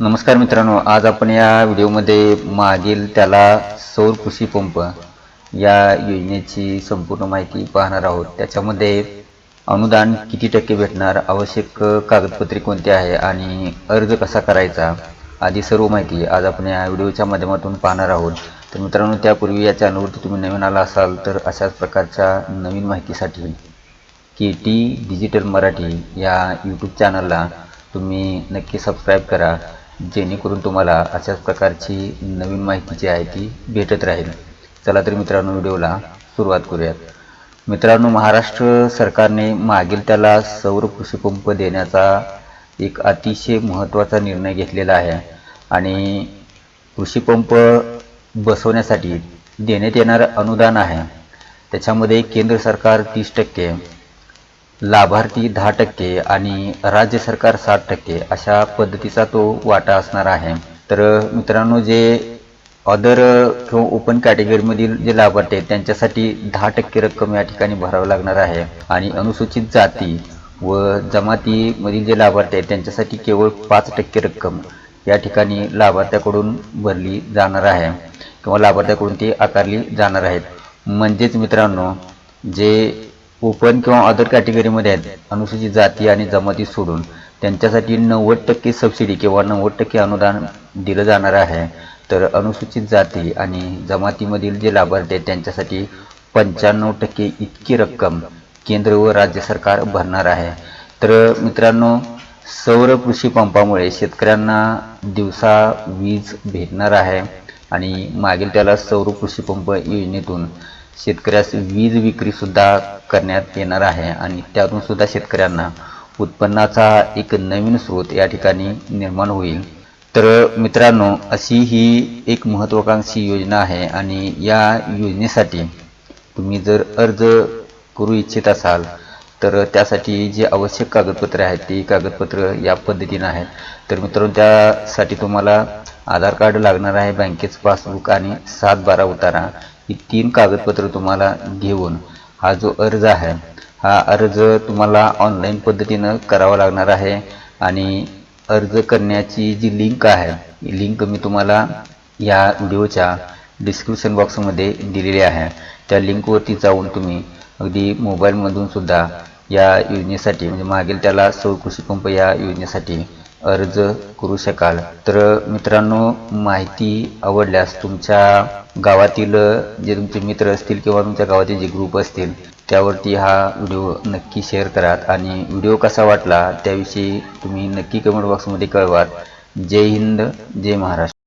नमस्कार मित्रांनो आज आपण या व्हिडिओमध्ये मागील त्याला सौर कृषी पंप या योजनेची संपूर्ण माहिती पाहणार आहोत. त्याच्यामध्ये अनुदान किती टक्के भेटणार आवश्यक कागदपत्रे कोणती आहे आणि अर्ज कसा करायचा आदी सर्व माहिती आज आपण या व्हिडिओच्या माध्यमातून पाहणार आहोत. तर मित्रांनो त्यापूर्वी या चॅनलवरती तुम्ही नवीन आला असाल तर अशाच प्रकारच्या नवीन माहितीसाठी के टी डिजिटल मराठी या यूट्यूब चॅनलला तुम्ही नक्की सबस्क्राईब करा. जेणेकरून तुम्हाला अशाच प्रकारची नवीन माहिती जी आहे ती भेटत राहील. चला तर मित्रांनो व्हिडिओला सुरुवात करूयात. मित्रांनो महाराष्ट्र सरकारने मागील त्याला सौर कृषीपंप देण्याचा एक अतिशय महत्त्वाचा निर्णय घेतलेला आहे आणि कृषीपंप बसवण्यासाठी देण्यात येणारं अनुदान आहे. त्याच्यामध्ये केंद्र सरकार तीस टक्के लाभार्थी दहा टक्के आणि राज्य सरकार साठ टक्के अशा पद्धतीचा तो वाटा असणार आहे. तर मित्रांनो जे अदर किंवा ओपन कॅटेगरीमधील जे लाभार्थी आहेत त्यांच्यासाठी दहा टक्के रक्कम या ठिकाणी भरावं लागणार आहे. आणि अनुसूचित जाती व जमातीमधील जे लाभार्थी आहेत त्यांच्यासाठी केवळ पाच टक्के रक्कम या ठिकाणी लाभार्थ्याकडून भरली जाणार आहे. किंवा लाभार्थ्याकडून ती आकारली जाणार आहेत. म्हणजेच मित्रांनो जे ओपन किंवा अदर कॅटेगरीमध्ये आहेत. अनुसूचित जाती आणि जमाती सोडून त्यांच्यासाठी नव्वद टक्के सबसिडी किंवा नव्वद टक्के अनुदान दिलं जाणार आहे. तर अनुसूचित जाती आणि जमातीमधील जे लाभार्थी आहेत त्यांच्यासाठी पंच्याण्णव टक्के इतकी रक्कम केंद्र व राज्य सरकार भरणार आहे. तर मित्रांनो सौर कृषी पंपामुळे शेतकऱ्यांना दिवसा वीज भेटणार आहे आणि मागील त्याला सौर कृषी पंप योजनेतून शेतकऱ्यास वीज विक्रीसुद्धा करण्यात येणार आहे आणि त्यातून सुद्धा शेतकऱ्यांना उत्पन्नाचा एक नवीन स्रोत या ठिकाणी निर्माण होईल. तर मित्रांनो अशी ही एक महत्त्वाकांक्षी योजना आहे आणि या योजनेसाठी तुम्ही जर अर्ज करू इच्छित असाल तर त्यासाठी जे आवश्यक कागदपत्रे आहेत ती कागदपत्र या पद्धतीनं आहेत. तर मित्रांनो त्यासाठी तुम्हाला आधार कार्ड लागणार आहे बँकेचं पासबुक आणि सात बारा उतारा. ही तीन कागदपत्र तुम्हाला घेऊन हा जो अर्ज आहे हा अर्ज तुम्हाला ऑनलाईन पद्धतीनं करावा लागणार आहे आणि अर्ज करण्याची जी लिंक आहे ही लिंक मी तुम्हाला या व्हिडिओच्या डिस्क्रिप्शन बॉक्समध्ये दिलेली आहे. त्या लिंकवरती जाऊन तुम्ही अगदी मोबाईलमधून सुद्धा या योजनेसाठी म्हणजे मागील त्याला सौर कृषी पंप या योजनेसाठी अर्ज करू शकाल. तर मित्रांनो माहिती आवडल्यास तुमच्या गावातील जे तुमचे मित्र असतील किंवा तुमच्या गावातील जे ग्रुप असतील त्यावरती हा व्हिडिओ नक्की शेअर करा आणि व्हिडिओ कसा वाटला त्याविषयी तुम्ही नक्की कमेंट बॉक्समध्ये कळवात. जय हिंद जय महाराष्ट्र.